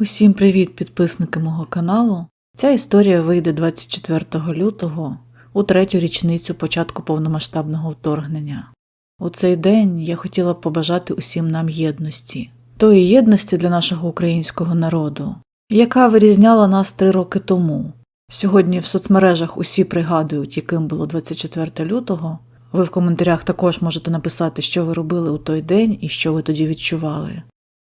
Усім привіт, підписники мого каналу. Ця історія вийде 24 лютого у третю річницю початку повномасштабного вторгнення. У цей день я хотіла побажати усім нам єдності, тої єдності для нашого українського народу, яка вирізняла нас три роки тому. Сьогодні в соцмережах усі пригадують, яким було 24 лютого. Ви в коментарях також можете написати, що ви робили у той день і що ви тоді відчували.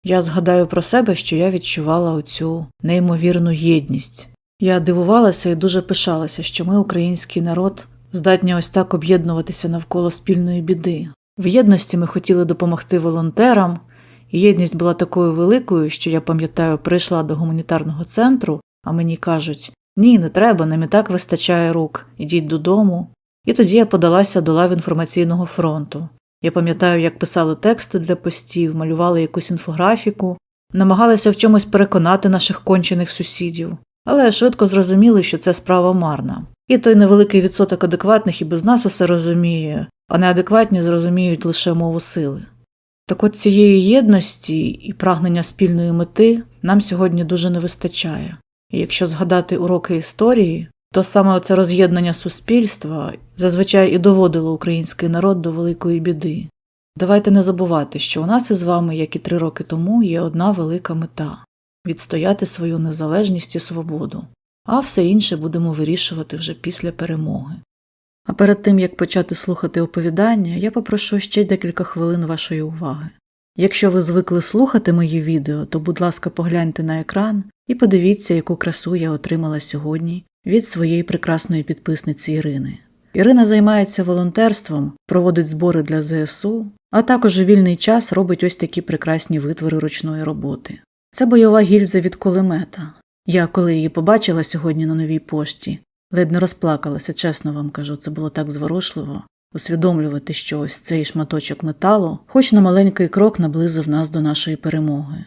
Я згадаю про себе, що я відчувала оцю неймовірну єдність. Я дивувалася і дуже пишалася, що ми, український народ, здатні ось так об'єднуватися навколо спільної біди. В єдності ми хотіли допомогти волонтерам, єдність була такою великою, що я пам'ятаю, прийшла до гуманітарного центру, а мені кажуть: ні, не треба, нам і так вистачає рук, ідіть додому. І тоді я подалася до лав інформаційного фронту. Я пам'ятаю, як писали тексти для постів, малювали якусь інфографіку, намагалися в чомусь переконати наших кончених сусідів, але швидко зрозуміли, що це справа марна. І той невеликий відсоток адекватних і без нас усе розуміє, а неадекватні зрозуміють лише мову сили. Так от цієї єдності і прагнення спільної мети нам сьогодні дуже не вистачає. І якщо згадати уроки історії, то саме оце роз'єднання суспільства зазвичай і доводило український народ до великої біди. Давайте не забувати, що у нас із вами, як і три роки тому, є одна велика мета відстояти свою незалежність і свободу, а все інше будемо вирішувати вже після перемоги. А перед тим як почати слухати оповідання, я попрошу ще декілька хвилин вашої уваги. Якщо ви звикли слухати мої відео, то, будь ласка, погляньте на екран і подивіться, яку красу я отримала сьогодні від своєї прекрасної підписниці Ірини. Ірина займається волонтерством, проводить збори для ЗСУ, а також у вільний час робить ось такі прекрасні витвори ручної роботи. Це бойова гільза від кулемета. Я, коли її побачила сьогодні на новій пошті, ледь не розплакалася, чесно вам кажу, це було так зворушливо усвідомлювати, що ось цей шматочок металу, хоч на маленький крок наблизив нас до нашої перемоги.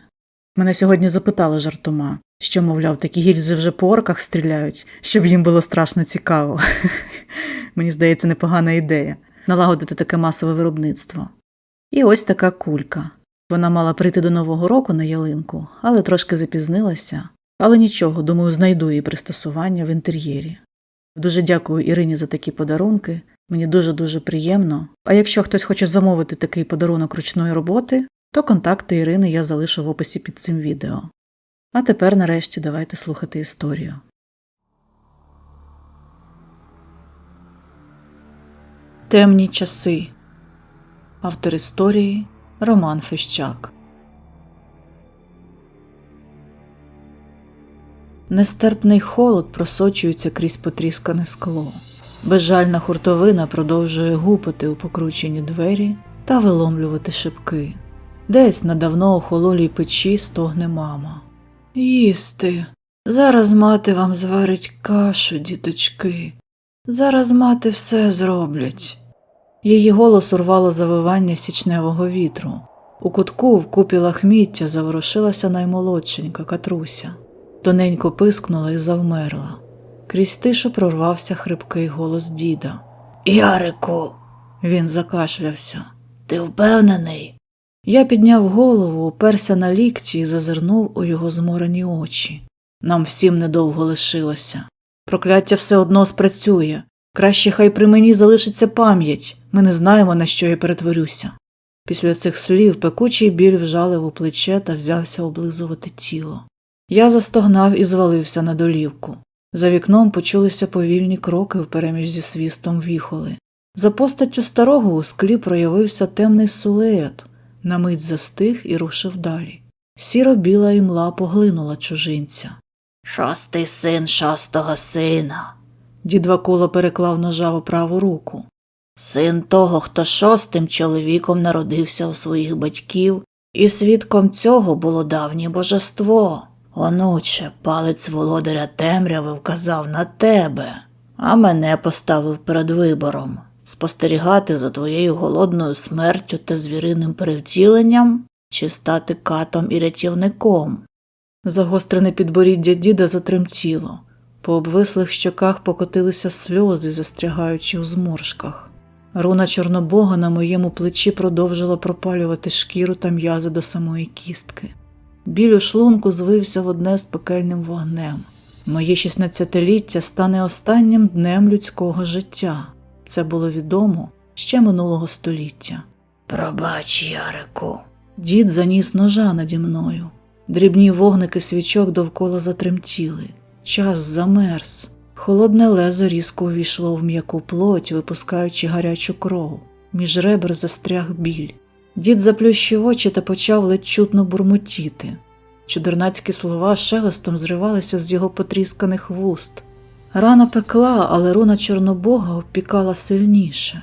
Мене сьогодні запитали жартома, що, мовляв, такі гільзи вже по орках стріляють, щоб їм було страшно цікаво. Мені здається, непогана ідея налагодити таке масове виробництво. І ось така кулька. Вона мала прийти до Нового року на ялинку, але трошки запізнилася. Але нічого, думаю, знайду її пристосування в інтер'єрі. Дуже дякую Ірині за такі подарунки. Мені дуже-дуже приємно. А якщо хтось хоче замовити такий подарунок ручної роботи, то контакти Ірини я залишу в описі під цим відео. А тепер, нарешті, давайте слухати історію. Темні часи. Автор історії Роман Фещак. Нестерпний холод просочується крізь потріскане скло. Безжальна хуртовина продовжує гупати у покручені двері та виломлювати шибки. Десь на давно охололій печі стогне мама. Їсти. Зараз мати вам зварить кашу, діточки. Зараз мати все зроблять. Її голос урвало завивання січневого вітру. У кутку в купі лахміття заворушилася наймолодшенька Катруся. Тоненько пискнула і завмерла. Крізь тишу прорвався хрипкий голос діда. Ярику. Він закашлявся. Ти впевнений? Я підняв голову, уперся на лікті і зазирнув у його зморені очі. Нам всім недовго лишилося. Прокляття все одно спрацює. Краще хай при мені залишиться пам'ять. Ми не знаємо, на що я перетворюся. Після цих слів пекучий біль вжалив у плече та взявся облизувати тіло. Я застогнав і звалився на долівку. За вікном почулися повільні кроки впереміж зі свістом віхоли. За постаттю старого у склі проявився темний силует, на мить застиг і рушив далі. Сіро біла імла поглинула чужинця. Шостий син шостого сина. Дід Вакула переклав ножа у праву руку. Син того, хто шостим чоловіком народився у своїх батьків, і свідком цього було давнє божество. Онуче, палець володаря темряви вказав на тебе, а мене поставив перед вибором спостерігати за твоєю голодною смертю та звіриним перевтіленням чи стати катом і рятівником. Загострене підборіддя діда затремтіло, по обвислих щоках покотилися сльози, застрягаючи у зморшках. Руна Чорнобога на моєму плечі продовжила пропалювати шкіру та м'язи до самої кістки. Біль у шлунку звився в одне з пекельним вогнем. Моє 16-ліття стане останнім днем людського життя. Це було відомо ще минулого століття. Пробач, Ярику. Дід заніс ножа наді мною. Дрібні вогники свічок довкола затремтіли. Час замерз. Холодне лезо різко увійшло в м'яку плоть, випускаючи гарячу кров. Між ребер застряг біль. Дід заплющив очі та почав ледь чутно бурмотіти. Чудернацькі слова шелестом зривалися з його потрісканих вуст. Рана пекла, але руна Чорнобога обпікала сильніше.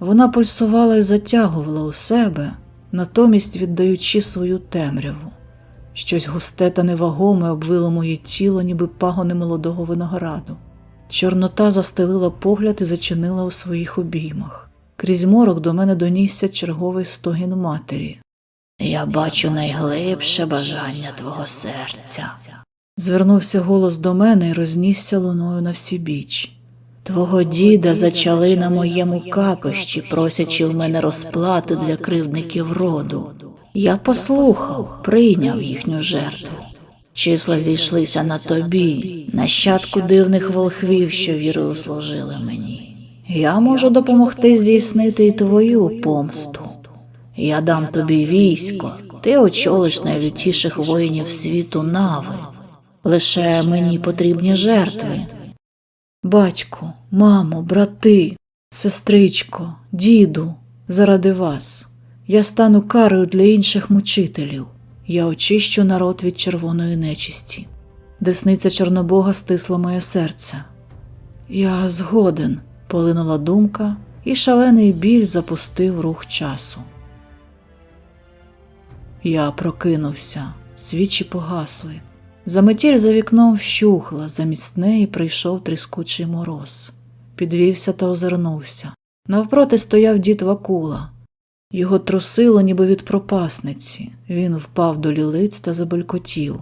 Вона пульсувала і затягувала у себе, натомість віддаючи свою темряву. Щось густе та невагоме обвило моє тіло, ніби пагони молодого винограду. Чорнота застелила погляд і зачинила у своїх обіймах. Крізь морок до мене донісся черговий стогін матері. Я бачу найглибше бажання твого серця. Звернувся голос до мене і рознісся луною на всі біч. Твого діда зачали на моєму капищі, просячи в мене розплати для кривдників роду. Я послухав, прийняв їхню жертву. Числа зійшлися на тобі, нащадку дивних волхвів, що вірою служили мені. Я можу допомогти здійснити і твою помсту. Я дам тобі військо, ти очолиш найлютіших воїнів світу нави. Лише мені потрібні жертви. Батько, мамо, брати, сестричко, діду, заради вас. Я стану карою для інших мучителів. Я очищу народ від червоної нечисті. Десниця Чорнобога стисла моє серце. Я згоден, полинула думка, і шалений біль запустив рух часу. Я прокинувся, свічі погасли. Заметіль за вікном вщухла, замість неї прийшов тріскучий мороз. Підвівся та озирнувся. Навпроти стояв дід Вакула. Його трусило, ніби від пропасниці. Він впав до лілиць та забелькотів.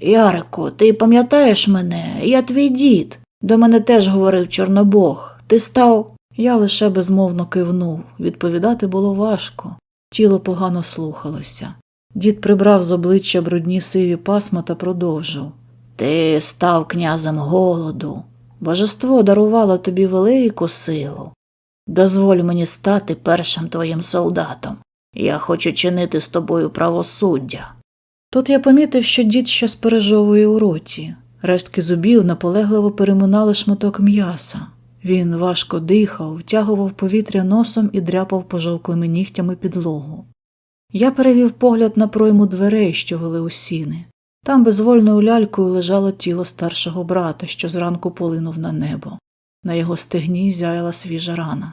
Ярику, ти пам'ятаєш мене? Я твій дід. До мене теж говорив Чорнобог. Ти став. Я лише безмовно кивнув. Відповідати було важко. Тіло погано слухалося. Дід прибрав з обличчя брудні сиві пасма та продовжив. Ти став князем голоду. Божество дарувало тобі велику силу. Дозволь мені стати першим твоїм солдатом. Я хочу чинити з тобою правосуддя. Тут я помітив, що дід щось пережовує у роті. Рештки зубів наполегливо переминали шматок м'яса. Він важко дихав, втягував повітря носом і дряпав пожовклими нігтями підлогу. Я перевів погляд на пройму дверей, що вели у сіни. Там безвольною лялькою лежало тіло старшого брата, що зранку полинув на небо. На його стегні зяяла свіжа рана.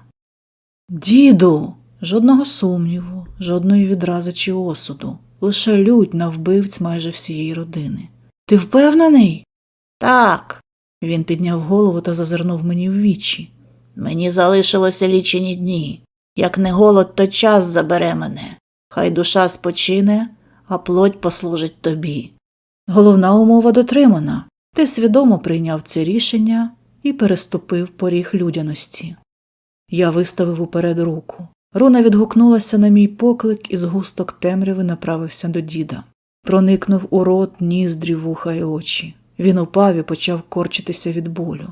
Діду. Жодного сумніву, жодної відрази чи осуду, лише лють на вбивць майже всієї родини. Ти впевнений? Так. Він підняв голову та зазирнув мені в вічі. Мені залишилося лічені дні. Як не голод, то час забере мене. Хай душа спочине, а плоть послужить тобі. Головна умова дотримана. Ти свідомо прийняв це рішення і переступив поріг людяності. Я виставив уперед руку. Руна відгукнулася на мій поклик і згусток темряви направився до діда. Проникнув у рот, ніздрі, вуха й очі. Він упав і почав корчитися від болю.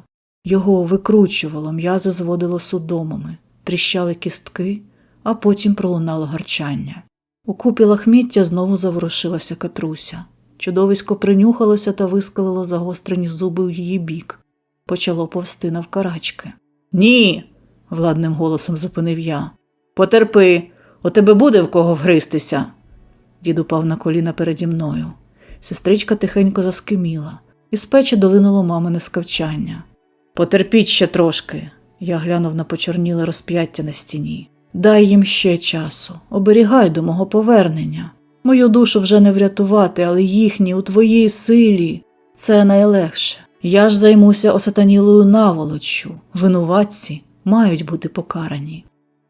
Його викручувало, м'язи зводило судомами, тріщали кістки, а потім пролунало гарчання. У купі лахміття знову заворушилася катруся. Чудовисько принюхалося та вискалило загострені зуби в її бік. Почало повсти навкарачки. Ні. владним голосом зупинив я. Потерпи, у тебе буде в кого вгристися. Дід упав на коліна переді мною. Сестричка тихенько заскиміла, і з печі долинуло мамине скавчання. Потерпіть ще трошки. Я глянув на почорніле розп'яття на стіні. Дай їм ще часу, оберігай до мого повернення. Мою душу вже не врятувати, але їхні у твоїй силі. Це найлегше. Я ж займуся осатанілою наволоччю. Винуватці мають бути покарані.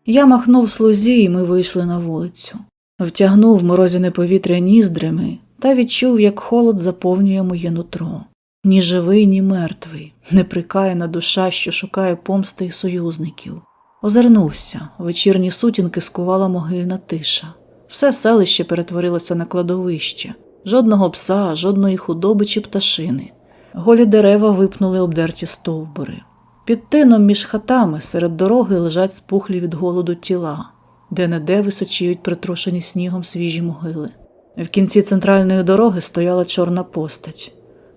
Я махнув слузі, і ми вийшли на вулицю. Втягнув морозяне повітря ніздрями та відчув, як холод заповнює моє нутро. Ні живий, ні мертвий, неприкаяна душа, що шукає помсти і союзників. Озирнувся, вечірні сутінки скувала могильна тиша. Все селище перетворилося на кладовище. Жодного пса, жодної худоби чи пташини. Голі дерева випнули обдерті стовбури. Під тином між хатами серед дороги лежать спухлі від голоду тіла, де неде височіють притрушені снігом свіжі могили. В кінці центральної дороги стояла чорна постать.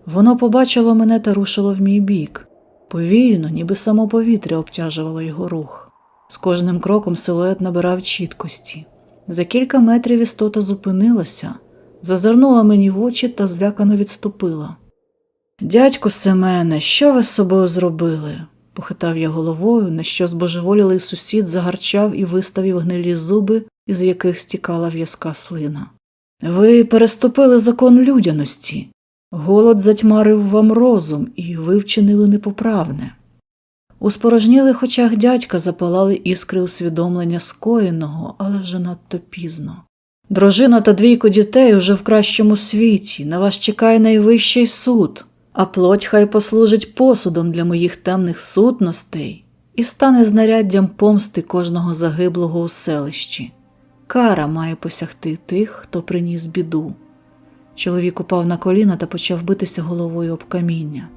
Воно побачило мене та рушило в мій бік. Повільно, ніби само повітря обтяжувало його рух. З кожним кроком силует набирав чіткості. За кілька метрів істота зупинилася, зазирнула мені в очі та злякано відступила. Дядько Семене, що ви з собою зробили? похитав я головою, на що збожеволілий сусід загарчав і виставив гнилі зуби, із яких стікала в'язка слина. Ви переступили закон людяності. Голод затьмарив вам розум, і ви вчинили непоправне. У спорожнілих очах дядька запалали іскри усвідомлення скоєного, але вже надто пізно. Дружина та двійко дітей уже в кращому світі, на вас чекає найвищий суд, а плоть хай послужить посудом для моїх темних сутностей і стане знаряддям помсти кожного загиблого у селищі. Кара має посягти тих, хто приніс біду. Чоловік упав на коліна та почав битися головою об каміння.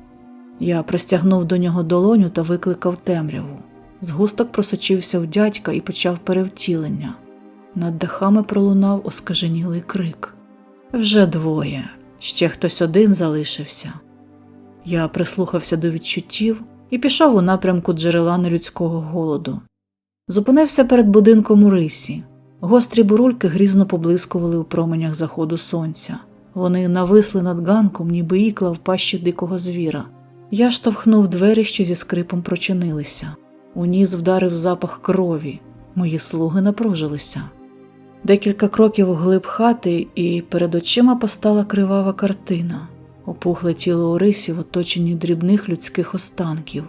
Я простягнув до нього долоню та викликав темряву. Згусток просочився в дядька і почав перевтілення. Над дахами пролунав оскаженілий крик. Вже двоє, ще хтось один залишився. Я прислухався до відчуттів і пішов у напрямку джерела нелюдського голоду. Зупинився перед будинком у рисі. Гострі бурульки грізно поблискували у променях заходу сонця. Вони нависли над ганком, ніби ікла в пащі дикого звіра. Я штовхнув двері, що зі скрипом прочинилися. У ніс вдарив запах крові. Мої слуги напружилися. Декілька кроків у глиб хати, і перед очима постала кривава картина. Опухле тіло Орисі в оточенні дрібних людських останків.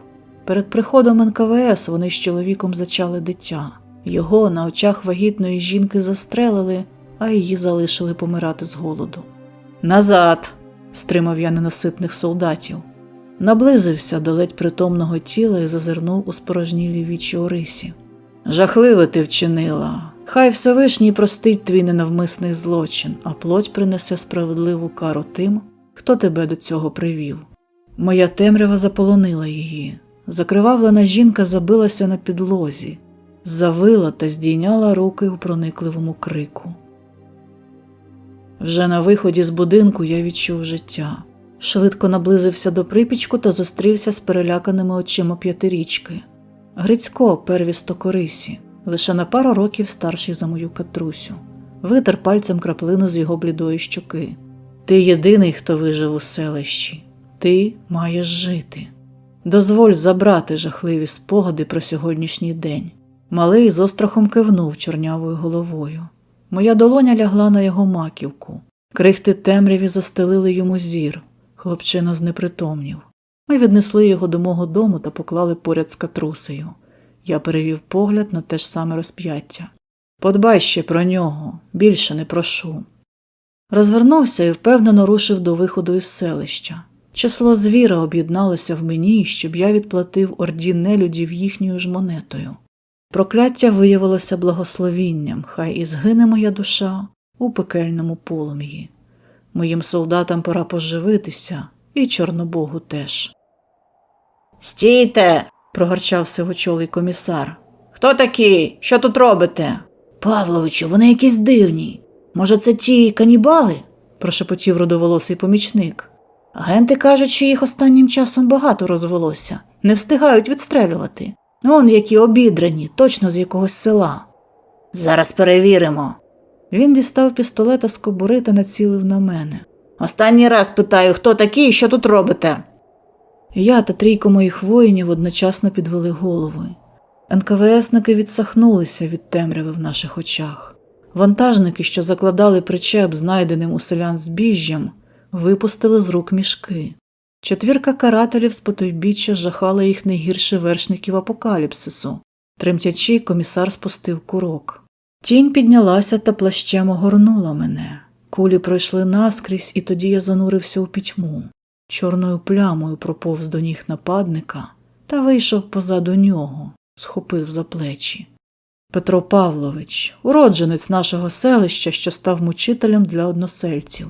Перед приходом НКВС вони з чоловіком зачали дитя. Його на очах вагітної жінки застрелили, а її залишили помирати з голоду. Назад. стримав я ненаситних солдатів. Наблизився до ледь притомного тіла і зазирнув у спорожнілі вічі Орисі. Жахливе ти вчинила. Хай Всевишній простить твій ненавмисний злочин, а плоть принесе справедливу кару тим, хто тебе до цього привів. Моя темрява заполонила її. Закривавлена жінка забилася на підлозі, завила та здійняла руки у проникливому крику. Вже на виході з будинку я відчув життя. Швидко наблизився до припічку та зустрівся з переляканими очима п'ятирічки. Грицько, первісто корисі, лише на пару років старший за мою катрусю, витер пальцем краплину з його блідої щоки. Ти єдиний, хто вижив у селищі, ти маєш жити. Дозволь забрати жахливі спогади про сьогоднішній день. Малий з острахом кивнув чорнявою головою. Моя долоня лягла на його маківку. Крихти темряві застелили йому зір. Хлопчина знепритомнів. Ми віднесли його до мого дому та поклали поряд з катрусею. Я перевів погляд на те ж саме розп'яття. Подбай ще про нього, більше не прошу. Розвернувся і впевнено рушив до виходу із селища. Число звіра об'єдналося в мені, щоб я відплатив орді нелюдів їхньою ж монетою. Прокляття виявилося благословінням, хай і згине моя душа у пекельному полум'ї. Моїм солдатам пора поживитися, і Чорнобогу теж. Стійте. прогарчав сивочолий комісар. Хто такі? Що тут робите? Павловичу, вони якісь дивні. Може, це ті канібали? прошепотів родоволосий помічник. Агенти кажуть, що їх останнім часом багато розвелося, не встигають відстрелювати. Он які обідрані, точно з якогось села. Зараз перевіримо. Він дістав пістолета з кобури та націлив на мене. Останній раз питаю, хто такі і що тут робите? Я та трійко моїх воїнів одночасно підвели голови. НКВСники відсахнулися від темряви в наших очах. Вантажники, що закладали причеп, знайденим у селян збіжжям, випустили з рук мішки. Четвірка карателів з потойбіччя жахала їх не гірше вершників апокаліпсису. Тремтячи, комісар спустив курок. Тінь піднялася та плащем огорнула мене. Кулі пройшли наскрізь, і тоді я занурився у пітьму. Чорною плямою проповз до ніг нападника та вийшов позаду нього, схопив за плечі. Петро Павлович, уродженець нашого селища, що став мучителем для односельців.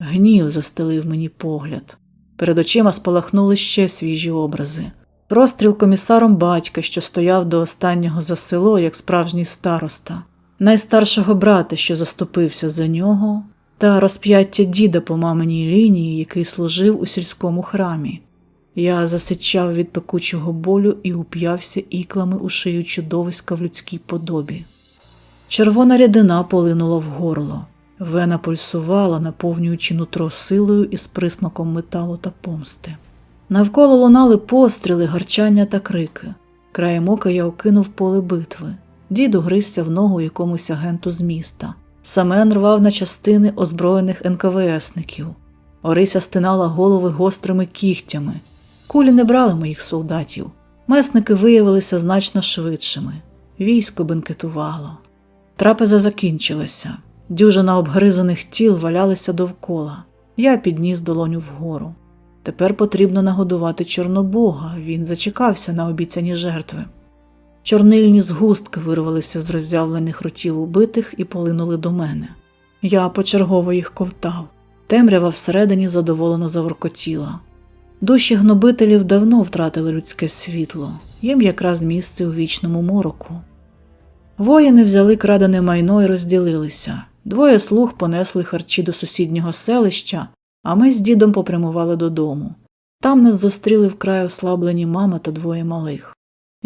Гнів застелив мені погляд. Перед очима спалахнули ще свіжі образи. Розстріл комісаром батька, що стояв до останнього за село, як справжній староста, найстаршого брата, що заступився за нього, та розп'яття діда по маминій лінії, який служив у сільському храмі. Я засичав від пекучого болю і уп'явся іклами у шию чудовиська в людській подобі. Червона рядина полинула в горло, вена пульсувала, наповнюючи нутро силою із присмаком металу та помсти. Навколо лунали постріли, гарчання та крики. Краєм ока я окинув поле битви. Дід угризся в ногу якомусь агенту з міста. Семен рвав на частини озброєних НКВСників. Орися стинала голови гострими кігтями. Кулі не брали моїх солдатів. Месники виявилися значно швидшими. Військо бенкетувало. Трапеза закінчилася. Дюжина обгризаних тіл валялися довкола. Я підніс долоню вгору. Тепер потрібно нагодувати Чорнобога, він зачекався на обіцяні жертви. Чорнильні згустки вирвалися з роззявлених ротів убитих і полинули до мене. Я почергово їх ковтав. Темрява всередині задоволено заворкотіла. Душі гнобителів давно втратили людське світло, їм якраз місце у вічному мороку. Воїни взяли крадене майно і розділилися. Двоє слуг понесли харчі до сусіднього селища, а ми з дідом попрямували додому. Там нас зустріли вкрай ослаблені мама та двоє малих.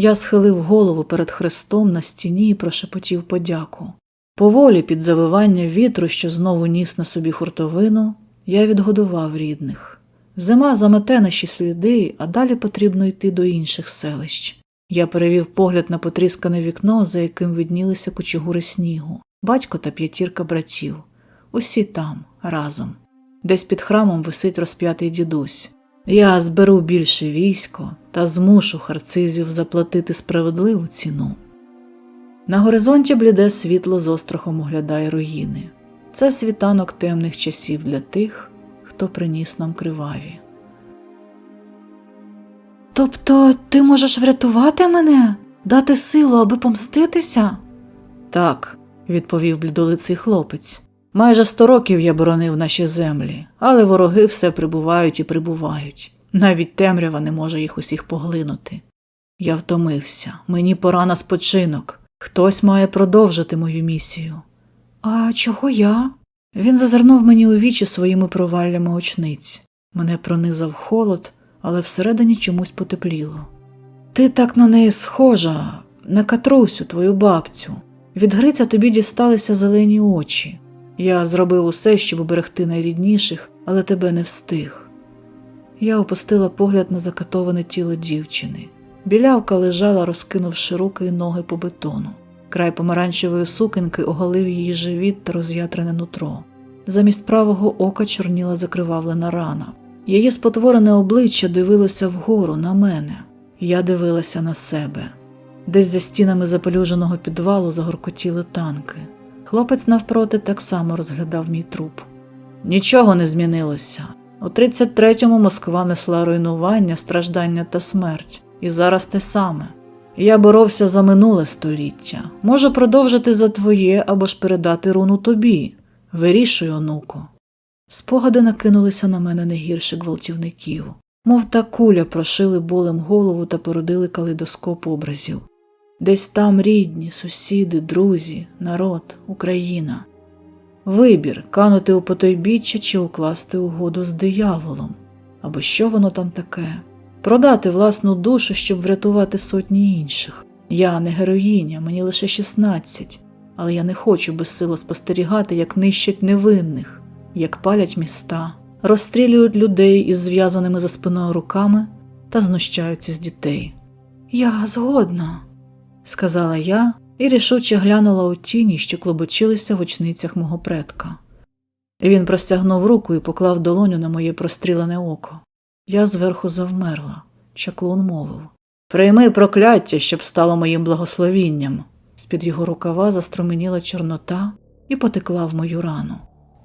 Я схилив голову перед хрестом на стіні і прошепотів подяку. Поволі, під завивання вітру, що знову ніс на собі хуртовину, я відгодував рідних. Зима замете наші сліди, а далі потрібно йти до інших селищ. Я перевів погляд на потріскане вікно, за яким виднілися кучугури снігу, батько та п'ятірка братів. Усі там, разом. Десь під храмом висить розп'ятий дідусь. Я зберу більше військо та змушу харцизів заплатити справедливу ціну. На горизонті бліде світло з острахом оглядає руїни. Це світанок темних часів для тих, хто приніс нам криваві. Тобто ти можеш врятувати мене, дати силу, аби помститися? Так, відповів блідолиций хлопець. Майже сто років я боронив наші землі, але вороги все прибувають і прибувають. Навіть темрява не може їх усіх поглинути. Я втомився, мені пора на спочинок. Хтось має продовжити мою місію. А чого я? Він зазирнув мені у вічі своїми проваллями очниць. Мене пронизав холод, але всередині чомусь потепліло. Ти так на неї схожа, на катрусю, твою бабцю. Від Гриця тобі дісталися зелені очі. Я зробив усе, щоб уберегти найрідніших, але тебе не встиг. Я опустила погляд на закатоване тіло дівчини. Білявка лежала, розкинувши руки і ноги по бетону. Край помаранчевої сукенки оголив її живіт та роз'ятрене нутро. Замість правого ока чорніла закривавлена рана. Її спотворене обличчя дивилося вгору на мене. Я дивилася на себе. Десь за стінами запелюженого підвалу загоркотіли танки. Хлопець навпроти так само розглядав мій труп. Нічого не змінилося. У 33-му Москва несла руйнування, страждання та смерть, і зараз те саме. Я боровся за минуле століття. Можу продовжити за твоє або ж передати руну тобі. Вирішуй, онуко. Спогади накинулися на мене не гірше гвалтівників, мов та куля прошили болем голову та породили калейдоскоп образів. Десь там рідні, сусіди, друзі, народ, Україна. Вибір канути у потойбіччя чи укласти угоду з дияволом, або що воно там таке, продати власну душу, щоб врятувати сотні інших. Я не героїня, мені лише 16, але я не хочу безсило спостерігати, як нищать невинних, як палять міста, розстрілюють людей із зв'язаними за спиною руками та знущаються з дітей. Я згодна, сказала я і рішуче глянула у тіні, що клобочилися в очницях мого предка. Він простягнув руку і поклав долоню на моє прострілене око. Я зверху завмерла. Чаклун мовив Прийми прокляття, щоб стало моїм благословінням. З під його рукава заструменіла чорнота і потекла в мою рану.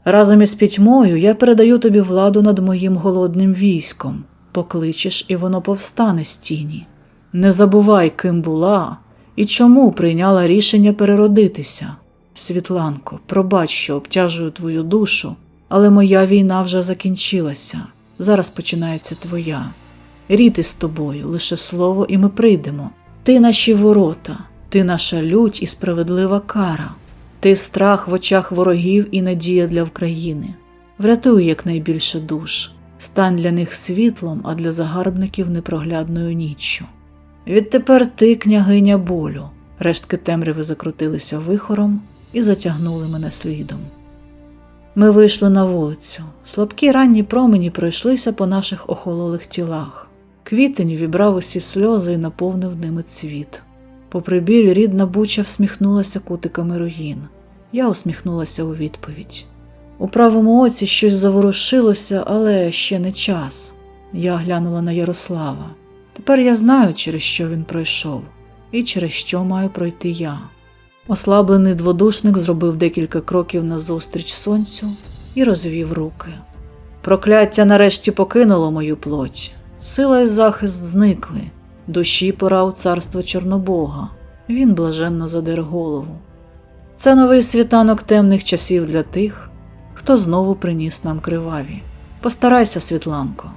Разом із пітьмою я передаю тобі владу над моїм голодним військом. Покличеш, і воно повстане з тіні. Не забувай, ким була і чому прийняла рішення переродитися. Світланко, пробач, що обтяжую твою душу, Але моя війна вже закінчилася. Зараз починається твоя. Рід із тобою, лише слово, і ми прийдемо. Ти наші ворота, ти наша лють і справедлива кара. Ти страх в очах ворогів і надія для України. Врятуй якнайбільше душ, стань для них світлом, а для загарбників непроглядною ніччю. Відтепер ти, княгиня болю. Рештки темряви закрутилися вихором і затягнули мене слідом. Ми вийшли на вулицю. Слабкі ранні промені пройшлися по наших охололих тілах. Квітень вібрав усі сльози і наповнив ними цвіт. Попри біль, рідна буча всміхнулася кутиками руїн. Я усміхнулася у відповідь. У правому оці щось заворушилося, але ще не час. Я глянула на Ярослава. Тепер я знаю, через що він пройшов, і через що маю пройти я. Ослаблений дводушник зробив декілька кроків назустріч сонцю і розвів руки. Прокляття нарешті покинуло мою плоть. Сила і захист зникли. Душі пора у царство Чорнобога. Він блаженно задер голову. Це новий світанок темних часів для тих, хто знову приніс нам криваві. Постарайся, Світланко.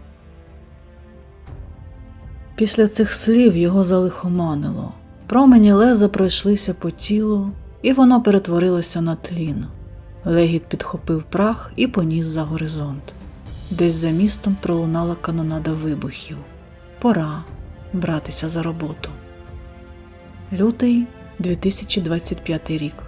Після цих слів його залихоманило. Промені леза пройшлися по тілу, і воно перетворилося на тлін. Легіт підхопив прах і поніс за горизонт. Десь за містом пролунала канонада вибухів. Пора братися за роботу. Лютий 2025 рік.